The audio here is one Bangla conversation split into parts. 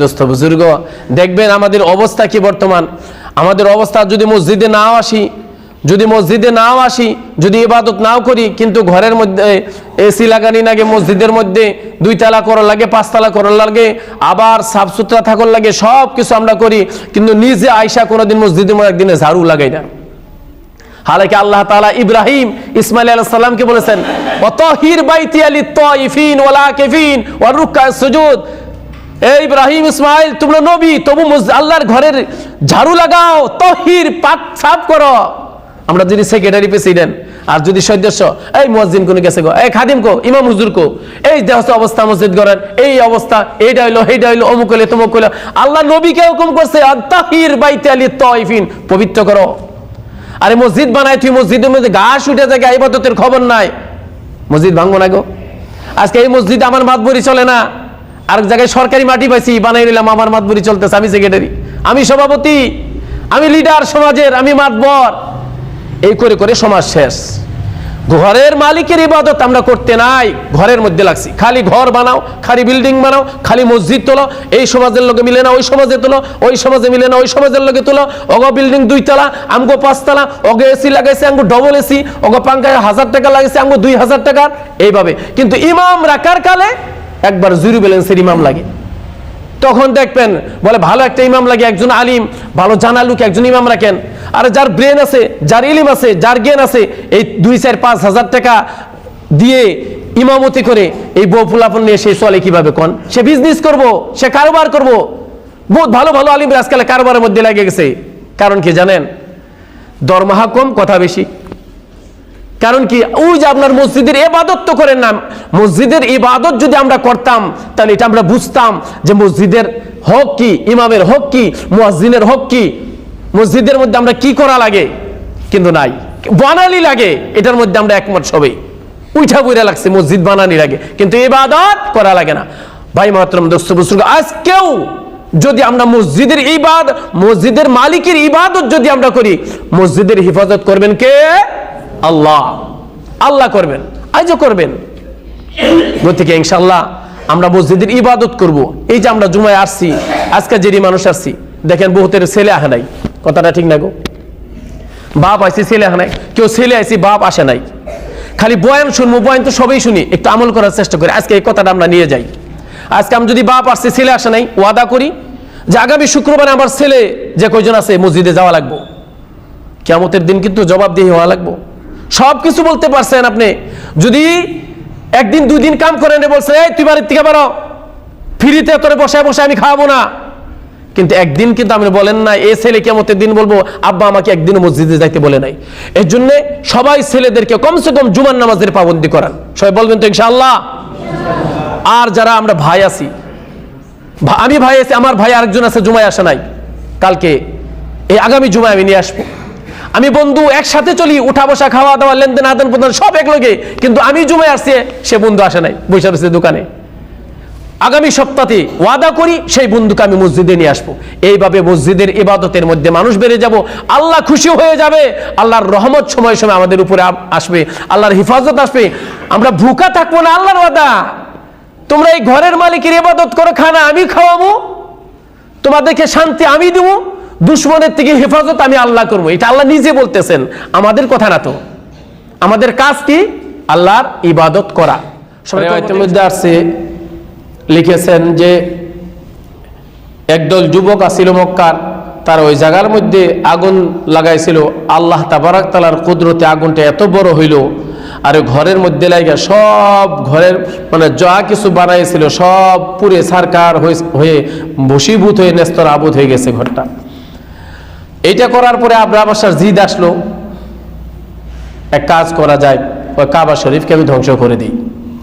দোস্ত বুজুর্গ, দেখবেন আমাদের অবস্থা কি বর্তমান? আমাদের অবস্থা যদি মসজিদে নাও আসি, যদি মসজিদে নাও আসি, যদি ইবাদত নাও করি, কিন্তু ঘরের মধ্যে এসি লাগানি লাগে, মসজিদের মধ্যে দুই তালা করার লাগে পাঁচতলা করার লাগে, আবার সাফ সুতরা থাকার লাগে সব কিছু আমরা করি, কিন্তু নিজে আয়সা কোনোদিন মসজিদে একদিনে ঝাড়ু লাগাই না। হালাকি আল্লাহ তাআলা ইব্রাহিম ইসমাইল আলাইহিস সালামকে বলেছেন, ওয়াতাহির বাইতি আলিত তাইফিন ওয়াল আকিফিন ওয়ার রুকআ সুজুদ। এই ইব্রাহিম, ইসমাইল, তোমরা নবী, তবু মসজিদ- আল্লাহর ঘরের ঝাড়ু লাগাও, তহির পাক সাফ করো। আমরা যদি সেক্রেটারি প্রেসিডেন্ট আর যদি সদস্য, এই মুয়াজ্জিন কোন গেছে গো? এই খাদিম কো? ইমাম হুজুর কো? এই দেহ অবস্থা মসজিদ ঘরের, এই অবস্থা, এইটা হইল এইটা হইল, অমুক হইল, তমুক হইল। আল্লাহ নবীকে হুকুম করছে তাহির বাইতি আলিত তাইফিন পবিত্র করো। আরে মসজিদ বানায় তুই, মসজিদের মধ্যে ঘাস উঠে যায় ইবাদতের খবর নাই। মসজিদ ভাঙবো না গো? আজকে এই মসজিদ আমার মাতবরি চলে না। আরেক জায়গায় সরকারি মাটি পাইছি, বানাই নিলাম, আমার মাতবরি চলতেছে, আমি সেক্রেটারি আমি সভাপতি, আমি লিডার সমাজের, আমি মাতবর। এই করে করে সমাজ শেষ। ঘরের মালিকের ইবাদত আমরা করতে নাই, ঘরের মধ্যে লাগছি। খালি ঘর বানাও, খালি বিল্ডিং বানাও, খালি মসজিদ তোলো, এই সমাজের লোকে মিলে না, ওই সমাজে তোলো, ওই সমাজে মিলে না, ওই সমাজের লোকে তোলো। অগ বিল্ডিং দুইতলা আমগো পাঁচতলা অগে এসি লাগাইছে, আমগো ডবল এসি অগ পাঙ্কায় হাজার টাকা লাগাইছে, আমগো দুই হাজার টাকার এইভাবে। কিন্তু ইমাম রাখার কালে? একবার জুরি ব্যালেন্সের ইমাম লাগে। তখন দেখবেন, বলে, ভালো একটা ইমাম লাগে, একজন আলিম, ভালো জানা লোক একজন ইমাম রাখেন। আর যার ব্রেন আছে, যার ইলিম আছে, যার জ্ঞান আছে, এই দুই চার পাঁচ হাজার টাকা দিয়ে ইমামতি করে এই বউ ফুলাপন নিয়ে সে চলে কীভাবে কন? সে বিজনেস করব, সে কারোবার করব। বহুত ভালো ভালো আলিম আজকাল কারোবারের মধ্যে লাগে গেছে। কারণ কি জানেন? দরমাহা কম, কথা বেশি। কারণ কি? ওই যে আপনার মসজিদের ইবাদত তো করেন না। মসজিদের ইবাদত যদি আমরা করতাম, তাহলে এটা আমরা বুঝতাম যে মসজিদের হক কি, ইমামের হক কি, মুয়াজ্জিনের হক কি। মসজিদের মধ্যে আমরা কি করা লাগে? কিন্তু নাই। বানালি লাগে, এটার মধ্যে আমরা একমত সবাই। উঠা বইরা লাগছে, মসজিদ বানানি লাগে। কিন্তু ইবাদত করা লাগে না। ভাই, মাত্রম দোস্ত, বুজুর্গ, আজকেও যদি আমরা মসজিদের ইবাদ, মসজিদের মালিকের ইবাদত যদি আমরা করি, মসজিদের হিফাজত করবেন কে? আল্লাহ। আল্লাহ করবেন, আজও করবেন। গতিকে ইনশাল্লাহ আমরা মসজিদের ইবাদত করব। এই যে আমরা জুমায় আসছি, আজকে যেরি মানুষ আসছি, দেখেন বহুতের ছেলে আহে নাই। কথাটা ঠিক না গো? বাপ আইসি ছেলে আহে নাই। কেউ ছেলে আইসি বাপ আসে নাই। খালি বয়ান শুনব, বয়ান তো সবাই শুনি, একটু আমল করার চেষ্টা করি। আজকে এই কথাটা আমরা নিয়ে যাই। আজকে আমি যদি বাপ আসছে, ছেলে আসে নাই, ওয়াদা করি যে আগামী শুক্রবার আমার ছেলে যে কয়জন আছে, মসজিদে যাওয়া লাগবো। কেমতের দিন কিন্তু জবাব দিয়ে হওয়া লাগবো। সব কিছু বলতে পারছেন আপনি। যদি একদিন দুই দিন কাম করেন বলছে, এই, তুই বাড়ির থেকে বারো। ফ্রিতে তোরে বসে বসে আমি খাওয়াবো না। কিন্তু একদিন কিন্তু আপনি বলেন না এ ছেলে কেমতের দিন বলব, আব্বা আমাকে একদিন মসজিদে যাইতে বলে নাই। এর জন্য সবাই ছেলেদেরকে কমসে কম জুমার নামাজের পাবন্দি করান। সবাই বলবেন তো, ইনশাআল্লাহ? আর যারা আমরা ভাই আছি আমি ভাই আছি, আমার ভাই আরেকজন আছে, জুমায় আসে নাই। কালকে, এই আগামী জুমায় আমি নিয়ে আসব। আমি বন্ধু একসাথে চলি, উঠা বসা, খাওয়া দাওয়া, লেনদেন, আদান প্রদান, সব একলগে। কিন্তু আমি জুমায় আসছে, সে বন্ধু আসে নাই বৈশা রয়েছে দোকানে। আগামী সপ্তাহে ওয়াদা করি, সেই বন্ধুকে আমি মসজিদে নিয়ে আসব। এইভাবে মসজিদের ইবাদতের মধ্যে মানুষ বেড়ে যাব। আল্লাহ খুশি হয়ে যাবে। আল্লাহর রহমত সময় সময় আমাদের উপরে আসবে। আল্লাহর হেফাজত আসবে। আমরা ভুকা থাকব না আল্লাহর ওয়াদা। তোমরা এই ঘরের মালিকের ইবাদত করো, খানা আমি খাওয়াবো। তোমাদেরকে শান্তি আমি দেবো। দুশ্মনের থেকে হেফাজত আমি আল্লাহ করব। এটা আল্লাহ নিজে বলতেছেন। আমাদের কথা না তো। আমাদের কাজ কি? আল্লাহর ইবাদত করা। আসছে। লিখেছেন যে একদল যুবক আসিল মক্কার। তার ওই জায়গার মধ্যে আগুন লাগাইছিল। আল্লাহ তাবারাক তালার কুদরতে আগুনটা এত বড় হইল। আর ঘরের মধ্যে লাগা সব ঘরের মানে যা কিছু বানাইছিল সব পুরে সারকার হয়ে- বসীভূত হয়ে নেস্তর আবুদ হয়ে গেছে ঘরটা। এইটা করার পরে আবরা বাসার জিদ আসলো। এক কাজ করা যায়, ওই কাবা শরীফকে আমি ধ্বংস করে দিই।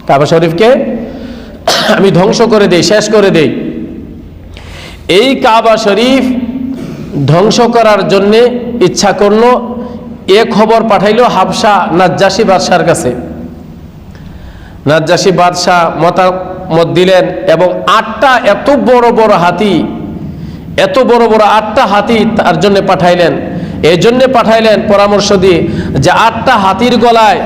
কাবা শরীফকে আমি ধ্বংস করে দেই, শেষ করে দেই। এই কাবা শরীফ ধ্বংস করার জন্যে ইচ্ছা করল, এ খবর পাঠাইল হাবসা নাজ্জাসী বাদশার কাছে। নাজ্জাসী বাদশাহ মতামত দিলেন এবং আটটা এত বড় বড় হাতি এত বড় বড় আটটা হাতি তার জন্য পাঠাইলেন। এই জন্য পাঠাইলেন পরামর্শ দিয়ে যে আটটা হাতির গলায়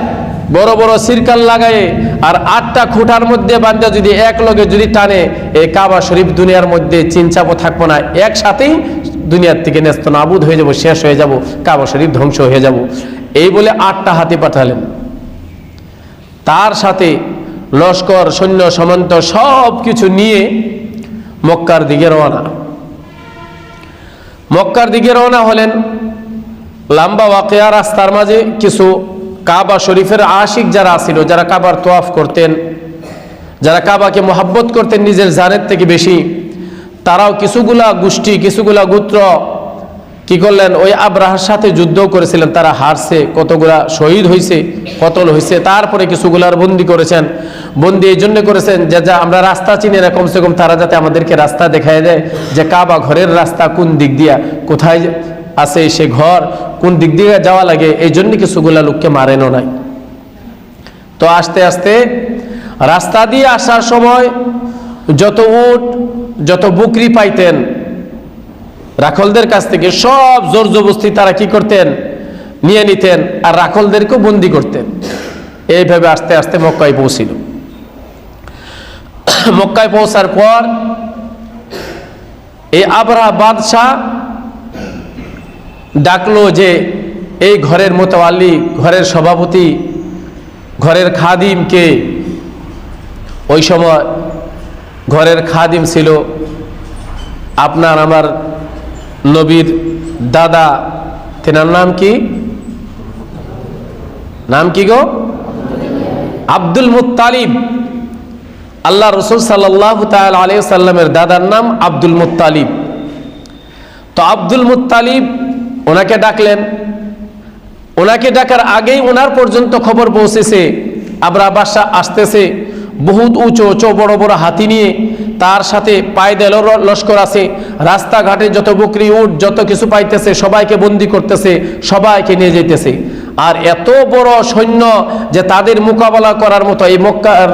বড় বড় সিরকাল লাগায় আর আটটা খুঁটার মধ্যে বান্ধা যদি এক লগে যদি টানে, এই কাবা শরীফ দুনিয়ার মধ্যে চিনচাপও থাকব না। একসাথেই দুনিয়ার থেকে ন্যস্ত নাবুদ হয়ে যাব, শেষ হয়ে যাব, কাবা শরীফ ধ্বংস হয়ে যাব। এই বলে আটটা হাতি পাঠালেন। তার সাথে লস্কর, সৈন্য, সমন্ত সব কিছু নিয়ে মক্কার দিকে রওনা। মক্কার দিকে রওনা হলেন। লাম্বা ওয়াকিয়া রাস্তার মাঝে কিছু কাবা শরীফের আশিক যারা আসিল যারা কাবার তোয়াফ করতেন, যারা কাবাকে মোহাব্বত করতেন, নিজের জানের থেকে বেশি, তারাও কিছুগুলা গোষ্ঠী, কিছুগুলা গোত্র কি করলেন? ওই আব্রাহার সাথে যুদ্ধ করেছিলেন। তারা হারছে, কতগুলা শহীদ হয়েছে কতল হয়েছে তারপরে কিছুগুলার বন্দি করেছেন। বন্দি এই জন্য করেছেন যে, যা আমরা রাস্তা চিনি না, কমসে কম তারা যাতে আমাদেরকে রাস্তা দেখায় দেয় যে, কাবা ঘরের রাস্তা কোন দিক দিয়া, কোথায় আছে সে ঘর, কোন দিক দিয়ে যাওয়া লাগে, এই জন্য কিছুগুলা লোককে মারেনও নাই। তো আস্তে আস্তে রাস্তা দিয়ে আসার সময় যত উট, যত বকরি পাইতেন রাখলদের কাছ থেকে সব জোর জবস্তি তারা কি করতেন? নিয়ে নিতেন আর রাখলদেরকেও বন্দি করতেন। এইভাবে আস্তে আস্তে মক্কায় পৌঁছিল। মক্কায় পৌঁছার পর এই আবরা বাদশাহ ডাকলো যে, এই ঘরের মোতাওয়ালি ঘরের সভাপতি, ঘরের খাদিমকে। ওই সময় ঘরের খাদিম ছিল, আপনার আমার নবীর দাদা, তেনার নাম কি? নাম কি গো? Abdul Muttalib. আল্লাহ রসুল সাল্লাহ আলিয়া সাল্লামের দাদার নাম আব্দুল মুত্তালিব। তো আব্দুল মুতালিব ওনাকে ডাকলেন। ওনাকে ডাকার আগেই ওনার পর্যন্ত খবর পৌঁছেছে। আবরা বাসা আসতেছে। বহুত উঁচু উঁচু বড় বড় হাতি নিয়ে তার সাথে পায়দেল লস্কর আছে। রাস্তাঘাটে যত বকরি, উট, যত কিছু পাইতেছে, সবাইকে বন্দি করতেছে, সবাইকে নিয়ে যেতেছে আর এত বড় সৈন্য যে তাদের মোকাবেলা করার মতো এই মক্কার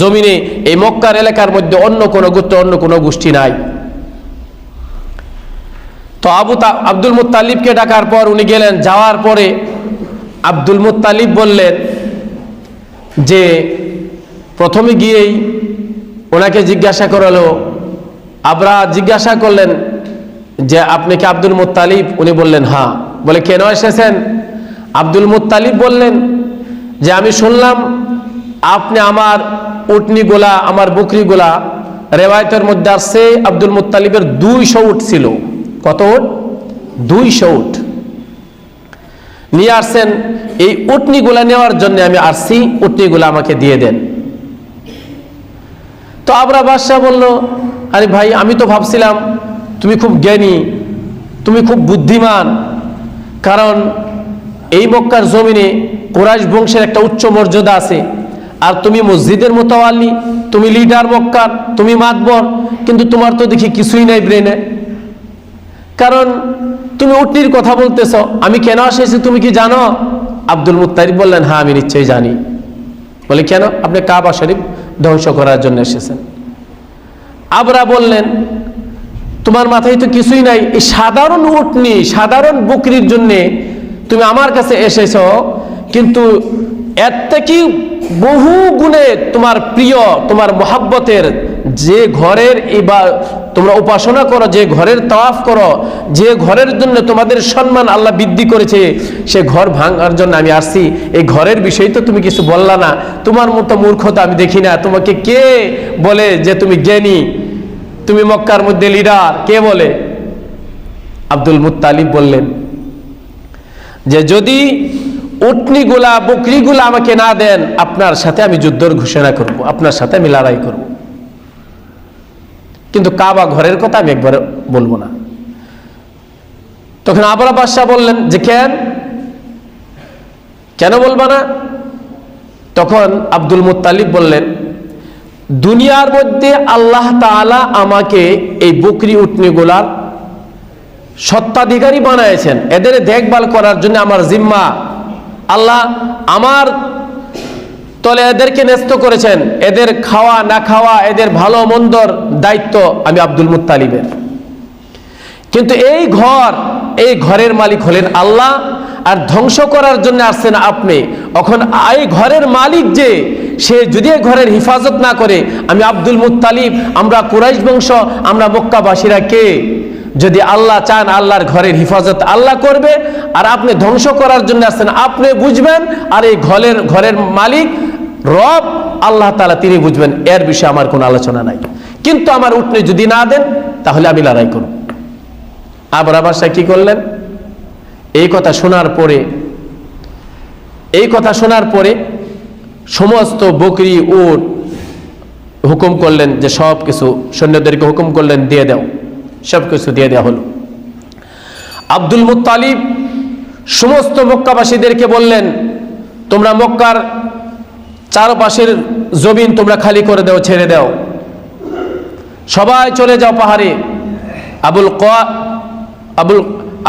জমিনে, এই মক্কার এলাকার মধ্যে অন্য কোনো গোত্র, অন্য কোনো গোষ্ঠী নাই। তো আবু তা আব্দুল মুত্তালিবকে ডাকার পর উনি গেলেন। যাওয়ার পরে আব্দুল মুত্তালিব বললেন যে, প্রথমে গিয়েই ওনাকে জিজ্ঞাসা করালো, আবরা জিজ্ঞাসা করলেন যে আপনি কি আব্দুল মুত্তালিব? উনি বললেন হ্যাঁ। বলে, কেন এসেছেন? আব্দুল মুত্তালিব বললেন যে, আমি শুনলাম আপনি আমার উটনিগুলা, আমার বকরিগুলা রেওয়ায়তের মধ্যে আসছে, আব্দুল মুত্তালিবের দুইশো উট ছিল। কত উট? দুইশো উট। নিয়ে আসছেন, এই উটনিগুলা নেওয়ার জন্য আমি আসছি, উটনিগুলা আমাকে দিয়ে দেন। তো আবরা বাদশাহ বলল, আরে ভাই, আমি তো ভাবছিলাম তুমি খুব জ্ঞানী, তুমি খুব বুদ্ধিমান। কারণ এই মক্কার জমিনে কোরাইশ বংশের একটা উচ্চ মর্যাদা আছে। আর তুমি মসজিদের মতো মোতাওয়ালি তুমি লিডার মক্কার তুমি মাতবর, কিন্তু তোমার তো দেখি কিছুই নাই ব্রেনে কারণ তুমি উটনির কথা বলতেছ, আমি কেন এসেছি তুমি কি জানো? আব্দুল মুত্তারিফ বললেন হ্যাঁ আমি নিশ্চয়ই জানি। বলে, কেন? আপনি কাবা শরীফ ধ্বংস করার জন্য এসেছেন। আবরা বললেন, তোমার মাথায় তো কিছুই নাই, এই সাধারণ উটনি, সাধারণ বকরির জন্যে তুমি আমার কাছে এসেছ, কিন্তু এর থেকে বহু গুণে তোমার প্রিয়, তোমার মহাব্বতের যে ঘরের এবার তোমরা উপাসনা করো, যে ঘরের তাওয়াফ করো, যে ঘরের জন্য তোমাদের সম্মান আল্লাহ বৃদ্ধি করেছে, সে ঘর ভাঙার জন্য আমি আসছি। এই ঘরের বিষয় তো তুমি কিছু বললা না। তোমার মতো মূর্খতা আমি দেখি না। তোমাকে কে বলে যে তুমি জ্ঞানী? তুমি মক্কার মধ্যে লিডার কে বলে? আব্দুল মুত্তালিব বললেন, যে যদি উটনিগুলা, বকরিগুলা আমাকে না দেন, আপনার সাথে আমি যুদ্ধর ঘোষণা করব, আপনার সাথে আমি লড়াই করব। কিন্তু কাবা ঘরের কথা আমি একবার বলব না। তখন আবার বাদশাহ বললেন, যে কেন? কেন বলবা না? তখন আব্দুল মুত্তালিব বললেন, দুনিয়ার মধ্যে আল্লাহ তাআলা আমাকে এই বকরি উটনিগুলার সত্ত্বাধিকারী বানাইছেন। এদের দেখভাল করার জন্য আমার জিম্মা। আল্লাহ আমার তলে এদেরকে ন্যস্ত করেছেন। এদের খাওয়া, না খাওয়া, এদের ভালো মন্দর দায়িত্ব আমি আব্দুল মুতালিবের কিন্তু এই ঘর, এই ঘরের মালিক হলেন আল্লাহ, আর ধ্বংস করার জন্য আসছেন আপনি। এখন এই ঘরের মালিক যে, সে যদি ঘরের হিফাজত না করে, আমি আব্দুল মুত্তালিব, আমরা কুরাইশ বংশ, আমরা মক্কাবাসীরা কে? যদি আল্লাহ চান আল্লাহর ঘরের হিফাজত আল্লাহ করবে, আর আপনি ধ্বংস করার জন্য আসছেন, আপনি বুঝবেন, আর এই ঘরের ঘরের মালিক, রব, আল্লাহ তালা তিনি বুঝবেন, এর বিষয়ে আমার কোনো আলোচনা নাই। কিন্তু আমার উঠনে যদি না দেন, তাহলে আমি লড়াই করব। আবার বাসায় কি করলেন? এই কথা শোনার পরে, এই কথা শোনার পরে সমস্ত বকরি, উট হুকুম করলেন যে সব কিছু সৈন্যদেরকে হুকুম করলেন, দিয়ে দাও। সব কিছু দিয়ে দেওয়া হলো। আব্দুল মুত্তালিব সমস্ত মক্কাবাসীদেরকে বললেন, তোমরা মক্কার চারপাশের জমিন তোমরা খালি করে দাও, ছেড়ে দাও। সবাই চলে যাও পাহাড়ে। আবুল ক, আবুল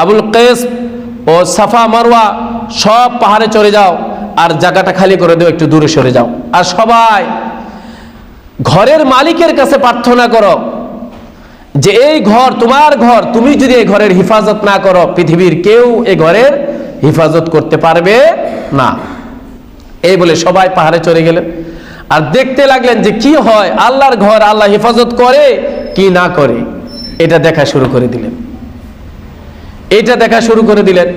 আবুল কেস ও সাফা মারওয়া সব পাহাড়ে চলে যাও আর জায়গাটা খালি করে দাও, একটু দূরে সরে যাও। আর সবাই ঘরের মালিকের কাছে প্রার্থনা করো যে এই ঘর তোমার ঘর, তুমি যদি এই ঘরের হিফাজত না করো, পৃথিবীর কেউ এই ঘরের হিফাজত করতে পারবে না। এই বলে সবাই পাহাড়ে চলে গেলেন। আর দেখতে লাগলেন যে কি হয়, আল্লাহর ঘর আল্লাহ হেফাজত করে কি না করে। এটা দেখা শুরু করে দিলেন। এটা দেখা শুরু করে দিলেন।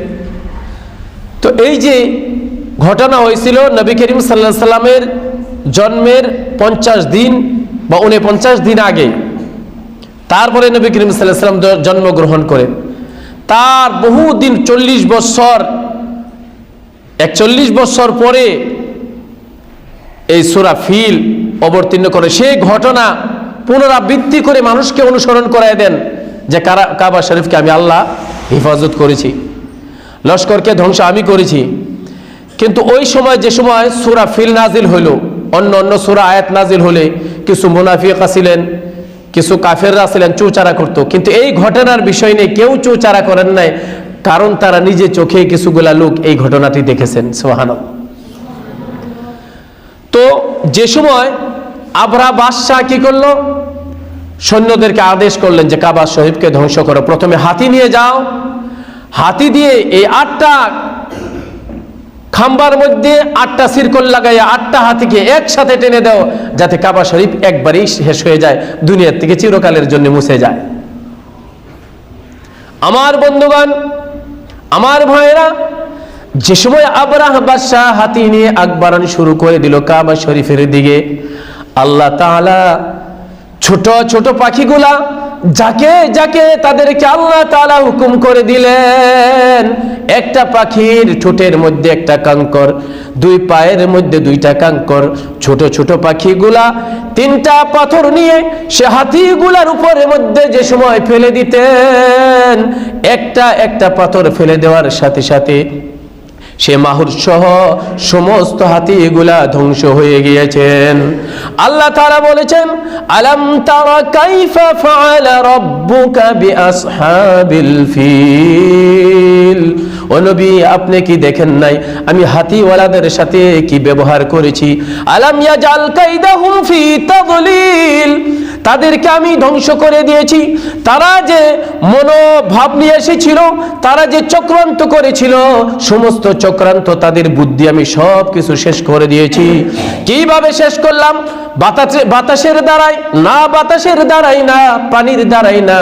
তো এই যে ঘটনা হয়েছিল, নবী করিম সাল্লাহ সাল্লামের জন্মের পঞ্চাশ দিন বা উনপঞ্চাশ দিন আগে তারপরে নবী করিম সাল্লাম জন্মগ্রহণ করেন। তার বহু দিন চল্লিশ বৎসর, একচল্লিশ বৎসর পরে এই সুরা ফিল অবতীর্ণ করে। সেই ঘটনা পুনরাবৃত্তি করে মানুষকে অনুসরণ করায় দেন যে কারা কাবা শরীফকে আমি আল্লাহ হেফাজত করেছি, লস্করকে ধ্বংস আমি করেছি। কিন্তু ওই সময় যে সময় সুরা ফিল নাজিল হইল, অন্য অন্য সুরা আয়াত নাজিল হলে কিছু মুনাফিক আসিলেন কিছু কাফেররা ছিলেন চৌচারা করতো। কিন্তু এই ঘটনার বিষয় নিয়ে কেউ চৌচারা করেন নাই, কারণ তারা নিজে চোখে কিছুগুলা লোক এই ঘটনাটি দেখেছেন। সোহানব তো যে সময় আবরা বাদশাহ কি করল? সৈন্যদেরকে আদেশ করলেন যে কাবা শহীদকে ধ্বংস করো। প্রথমে হাতি নিয়ে যাও। হাতি দিয়ে এই আটটা খাম্বার মধ্যে আটটা সিরকল লাগাইয়া আটটা হাতিকে একসাথে টেনে দাও, যাতে কাবা শরীফ একবারেই শেষ হয়ে যায়, দুনিয়ার থেকে চিরকালের জন্য মুছে যায়। আমার বন্ধুগণ, আমার ভাইয়েরা, যে সময় আবরাহ বাদশাহ হাতি নিয়ে আকবরানি শুরু করে দিল কাবা শরীফের দিকে, আল্লাহ তাআলা ছোট ছোট পাখিগুলা যাকে যাকে তাদেরকে আল্লাহ তালা হুকুম করে দিলেন, একটা পাখির ঠোঁটের মধ্যে একটা কাঙ্কর, দুই পায়ের মধ্যে দুইটা কাঙ্কর, ছোট ছোট পাখিগুলা, তিনটা পাথর নিয়ে সে হাতিগুলার উপরের মধ্যে যে সময় ফেলে দিতেন, একটা একটা পাথর ফেলে দেওয়ার সাথে সাথে সে মাহুর সহ সমস্ত হাতি এগুলা ধ্বংস হয়ে গিয়েছেন। আল্লাহ তারা বলেছেন, আলাম তারা কাইফা ফাআলা রাব্বুকা বিআসহাবিল ফিল? ও নবী, আপনি কি দেখেন নাই? আমি হাতিওয়ালাদের সাথে কি ব্যবহার করেছি? আলাম ইয়াজাল কাইদাহুম ফি তাদলিল তাদেরকে আমি ধ্বংস করে দিয়েছি। তারা যে মনোভাব নিয়ে এসেছিল, তারা যে চক্রান্ত করেছিল, সমস্ত চক্রান্ত তাদের বুদ্ধি আমি সব কিছু শেষ করে দিয়েছি। কীভাবে শেষ করলাম? বাতাসে বাতাসের দ্বারাই না, বাতাসের দ্বারাই না, পানির দ্বারাই না।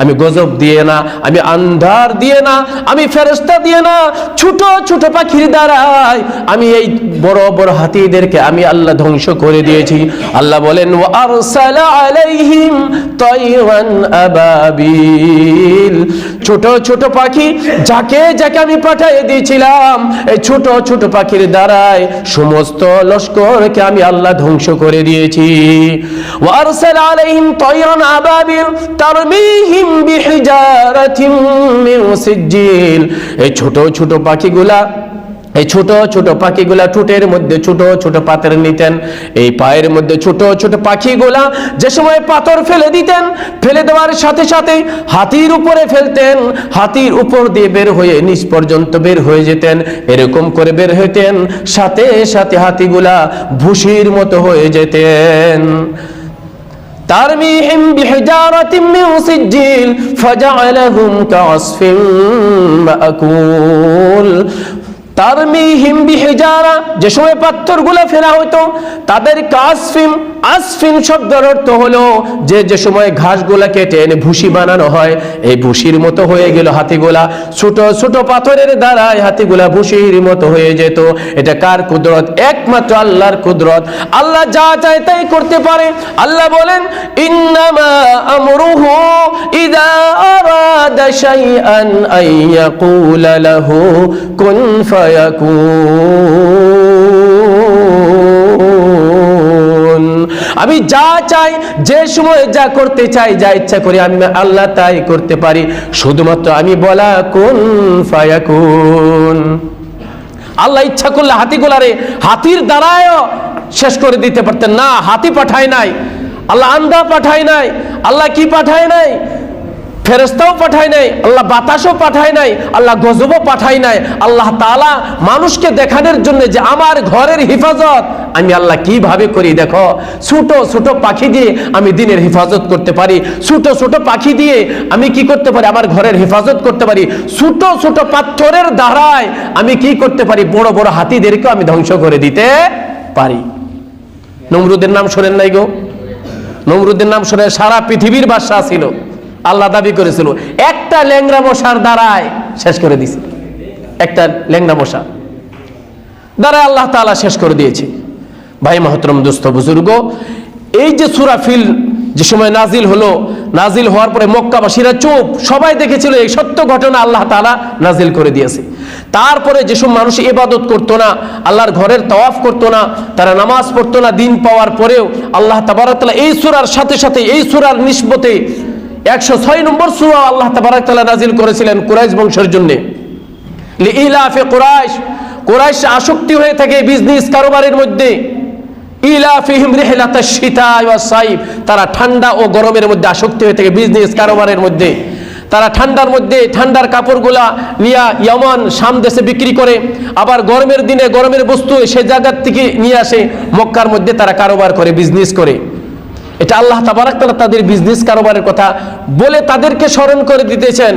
আমি গজব দিয়ে না, আমি আন্ধার দিয়ে না, আমি ফেরস্তা দিয়ে না, ছোট ছোট পাখির দ্বারাই আমি এই বড় বড় হাতিদেরকে আমি আল্লাহ ধ্বংস করে দিয়েছি। আল্লাহ বলেন আলাইহিম তাইরান আবাবিল। ছোট ছোট পাখি যাকে যাকে আমি পাঠিয়ে দিয়েছিলাম, এই ছোট ছোট পাখির দ্বারায় সমস্ত লস্করকে আমি আল্লাহ ধ্বংস করে দিয়েছি। ওয়ারসাল আলাইহিম তাইরান আবাবিল তারমিহিম বিহিজারাতিম মিন সিজিল এই ছোট ছোট পাখিগুলা এই ছোট ছোট পাখিগুলা ঠোঁটের মধ্যে, ছোট ছোট পাথর নিতেন। এই পায়ের মধ্যে ছোট ছোট পাখিগুলা যে সময় পাথর ফেলে দিতেন, ফেলে দেওয়ার সাথে সাথে হাতির উপরে ফেলতেন। হাতির উপর দিয়ে বের হয়ে নিজ পর্যন্ত বের হয়ে যেতেন, এরকম করে বের হইতেন সাথে সাথে হাতিগুলা ভুসির মতো হয়ে যেতেন। তারমিহিম বিহিজারাতিম মিন সিজ্জিল, ফাজআলাহুম কাআসফিন মাকুল। তার যে সময় হতো তাদের কাসফিম শব্দের অর্থ হলো যে যে সময় কেটে এনে ভুসি বানানো হয়, এই ভুসির মতো হয়ে গেল হাতিগুলা। ছোট ছোট পাথরের হাতিগুলা ভুসির মতো হয়ে যেত। এটা কার কুদরত? একমাত্র আল্লাহর কুদরত। আল্লাহ যা চায় তাই করতে পারে। আল্লাহ বলেন, ইন্নামা ইদা আরাদা শাইআন লাহু, কুন ফা আমি যা চাই, যে সময় যা করতে চাই, যা ইচ্ছা করি, আমি আল্লাহ তাই করতে পারি। শুধুমাত্র আমি বলা কোন ফায়াকুন। আল্লাহ ইচ্ছা করলে হাতিগুলারে হাতির দ্বারায়ও শেষ করে দিতে পারতেন। না, হাতি পাঠায় নাই। আল্লাহ আন্দা পাঠায় নাই। আল্লাহ কি পাঠায় নাই? ফেরেস্তাও পাঠায় নাই, আল্লাহ বাতাসও পাঠায় নাই, আল্লাহ গজবও পাঠায় নাই। আল্লাহ তালা মানুষকে দেখানোর জন্য যে আমার ঘরের হেফাজত, আমি আল্লাহ কীভাবে করি দেখো, ছোট ছোট পাখি দিয়ে আমি দিনের হেফাজত করতে পারি, ছোট ছোট পাখি দিয়ে আমি কি করতে পারি, আমার ঘরের হেফাজত করতে পারি, ছোট ছোট পাথরের দ্বারায় আমি কি করতে পারি, বড় বড় হাতিদেরকেও আমি ধ্বংস করে দিতে পারি। নমরুদের নাম শোনেন নাই গো? নমরুদের নাম শোনেন, সারা পৃথিবীর বাদশাহ ছিল। আল্লাহ দাবি করেছিল, একটা ল্যাংরা মশার দ্বারায় শেষ করে দিছে একটা ল্যাংরা মশা দ্বারায় আল্লাহ তাআলা শেষ করে দিয়েছে। ভাই মহতরম দুস্থ বুজুর্গ, এই যে সুরা ফিল যে সময় নাজিল হলো, নাজিল হওয়ার পরে মক্কাবাসীরা চুপ, সবাই দেখেছিল এই সত্য ঘটনা আল্লাহ তাআলা নাজিল করে দিয়েছে। তারপরে যেসব মানুষ ইবাদত করতো না, আল্লাহর ঘরের তওয়াফ করতো না, তারা নামাজ পড়তো না, দিন পাওয়ার পরেও আল্লাহ তাবারাকাল্লাহ এই সুরার সাথে সাথে, এই সুরার নিসবতে একশো ছয় নম্বর সুরা আল্লাহ তাবারাকাল্লাহ নাজিল করেছিলেন কুরাইশ বংশের জন্য। ইলাফে কুরাইশ। কুরাইশ আসক্তি হয়ে থাকে বিজনেস কারোবারের মধ্যে। ইলাফিহিম রিহলাতা শীতা সাইব। তারা ঠান্ডা ও গরমের মধ্যে আসক্তি হয়ে থাকে বিজনেস কারোবারের মধ্যে। তারা ঠান্ডার মধ্যে ঠান্ডার কাপড়গুলা নিয়া ইয়ামান শাম দেশে বিক্রি করে। আবার গরমের দিনে গরমের বস্তু সে জায়গার থেকে নিয়ে আসে, মক্কার মধ্যে তারা কারোবার করে, বিজনেস করে। এটা আল্লাহ তাবারাক তাআলা তাদের বিজনেস কারোবারের কথা বলে তাদেরকে স্মরণ করে দিতেছেন।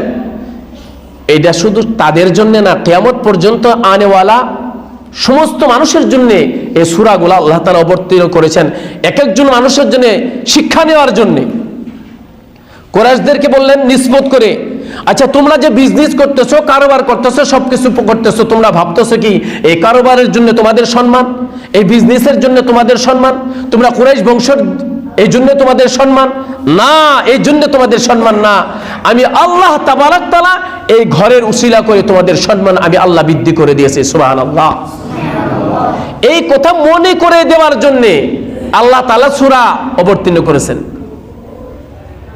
এটা শুধু তাদের জন্য না, কেয়ামত পর্যন্ত আনেওয়ালা সমস্ত মানুষের জন্য এই সুরাগুলা আল্লাহ তালা অবতীর্ণ করেছেন। এক একজন মানুষের জন্য শিক্ষা নেওয়ার জন্যে। কোরআশদেরকে বললেন নিষ্পত করে আচ্ছা তোমরা যে বিজনেস করতেছো, কারোবার করতেছো, সবকিছু করতেছো, তোমরা ভাবতেছো কি এই কারোবারের জন্য তোমাদের সম্মান? এই বিজনেসের জন্য তোমাদের সম্মান? তোমরা কুরাইশ বংশের এই জন্য তোমাদের সম্মান? না, এই জন্য তোমাদের সম্মান না। আমি আল্লাহ তাবারাক তালা এই ঘরের উশিলা করে তোমাদের সম্মান আমি আল্লাহ বৃদ্ধি করে দিয়েছি সুবাহ আল্লাহ এই কথা মনে করে দেওয়ার জন্য আল্লাহ তালা সুরা অবতীর্ণ করেছেন।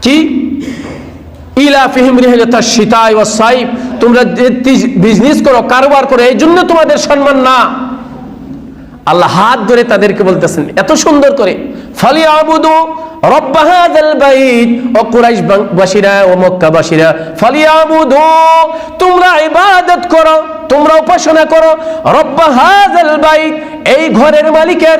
কি? ইলা ফিহিম তোমরা বিজনেস করো, কারবার করো, এই জন্য তোমাদের সম্মান না। আল্লাহ হাত ধরে তাদেরকে বলতেছেন, এত সুন্দর করে। ফালি আবুদু তোমরা ইবাদত করো, তোমরা উপাসনা করো। বাইত, এই ঘরের মালিকের।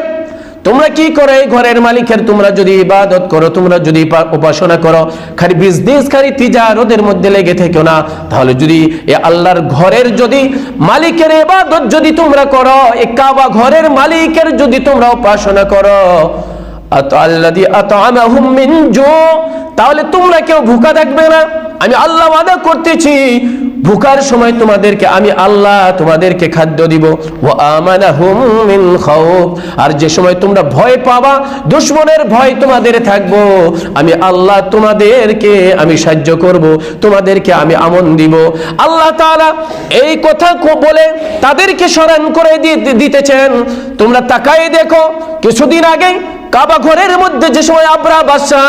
তোমরা কি করো, এই ঘরের মালিকের? তোমরা যদি ইবাদত করো, তোমরা যদি উপাসনা করো, খালি বিজনেস খালি তিজারতের মধ্যে লেগে থেকো না। তাহলে যদি এ আল্লাহর ঘরের যদি মালিকের ইবাদত যদি তোমরা করো, এ কাবা ঘরের মালিকের যদি তোমরা উপাসনা করো তাহলে তোমরা কেউ ভুকা থাকবে না। আমি আল্লাহ ওয়াদা করতেছি, ভুকার সময় তোমাদেরকে আমি আল্লাহ তোমাদেরকে খাদ্য দিব। ও মিন খাউফ। আর যে সময় তোমরা ভয় পাবা, দুশ্মনের ভয় তোমাদের থাকব। আমি আল্লাহ তোমাদেরকে আমি সাহায্য করব, তোমাদেরকে আমি আমন দিব। আল্লাহ তাআলা এই কথা বলে তাদেরকে স্মরণ করে দিতেছেন। তোমরা তাকাই দেখো, কিছুদিন আগে কাবা ঘরের মধ্যে যে সময় আবরা বাদশাহ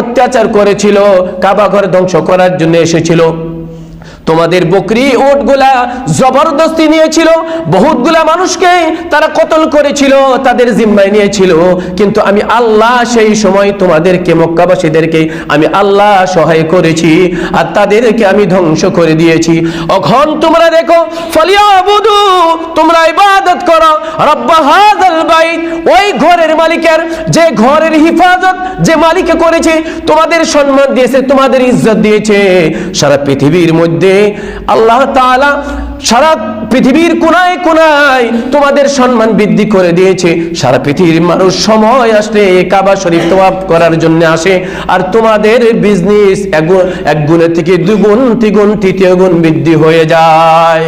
অত্যাচার করেছিল, কাবা ঘর ধ্বংস করার জন্য এসেছিল। তোমাদের বকরি ওটগুলা জবরদস্তি নিয়েছিল, বহুতগুলা মানুষকে তারা কতল করেছিল, তাদের জিম্মায় নিয়েছিল। কিন্তু আমি আল্লাহ সেই সময় তোমাদেরকে, মক্কাবাসীদেরকে আমি আল্লাহ সহায় করেছি আর তাদেরকে আমি ধ্বংস করে দিয়েছি। অখন তোমরা দেখো, ফলিয়াবুদু, তোমরা ইবাদত করো। রব্বা বাইত, ওই ঘরের মালিকের যে ঘরের হিফাজত যে মালিক করেছে, তোমাদের সম্মান দিয়েছে, তোমাদের ইজ্জত দিয়েছে। সারা পৃথিবীর মধ্যে আল্লাহ তাআলা সারা পৃথিবীর কোনায় কোনায় তোমাদের সম্মান বৃদ্ধি করে দিয়েছে। সারা পৃথিবীর মানুষ সময় আসলে কাবা শরীফ তোয়াব করার জন্য আসে। আর তোমাদের বিজনেস এক গুণের থেকে দুগুণ তিগুণ, তৃতীয় গুণ বৃদ্ধি হয়ে যায়।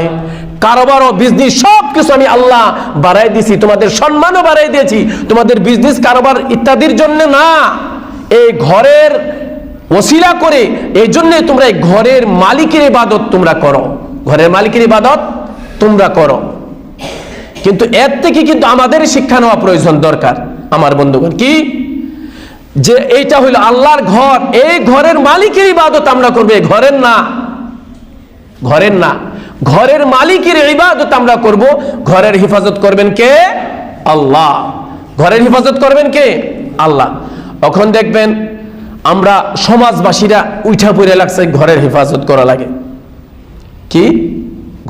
কারোবার ও বিজনেস সব কিছু আমি আল্লাহ বাড়াই দিয়েছি তোমাদের সম্মানও বাড়াই দিয়েছি। তোমাদের বিজনেস কারোবার ইত্যাদির জন্য না। এই ঘরের ওসিলা করে এই জন্য তোমরা এই ঘরের মালিকের ইবাদত তোমরা করো। ঘরের মালিকের ইবাদত তোমরা করো। কিন্তু এর থেকে কিন্তু আমাদের শিক্ষা নেওয়া প্রয়োজন দরকার। আমার বন্ধুগণ, কি? যে এইটা হইল আল্লাহর ঘর, এই ঘরের মালিকের ইবাদত আমরা করব ঘরের না। ঘরের না। ঘরের মালিকের ইবাদত আমরা করব, ঘরের হেফাজত করবেন কে? আল্লাহ। ঘরের হেফাজত করবেন কে? আল্লাহ। তখন দেখবেন? আমরা সমাজবাসীরা উঠা পড়ে লাগছে ঘরের হেফাজত করা লাগে। কি?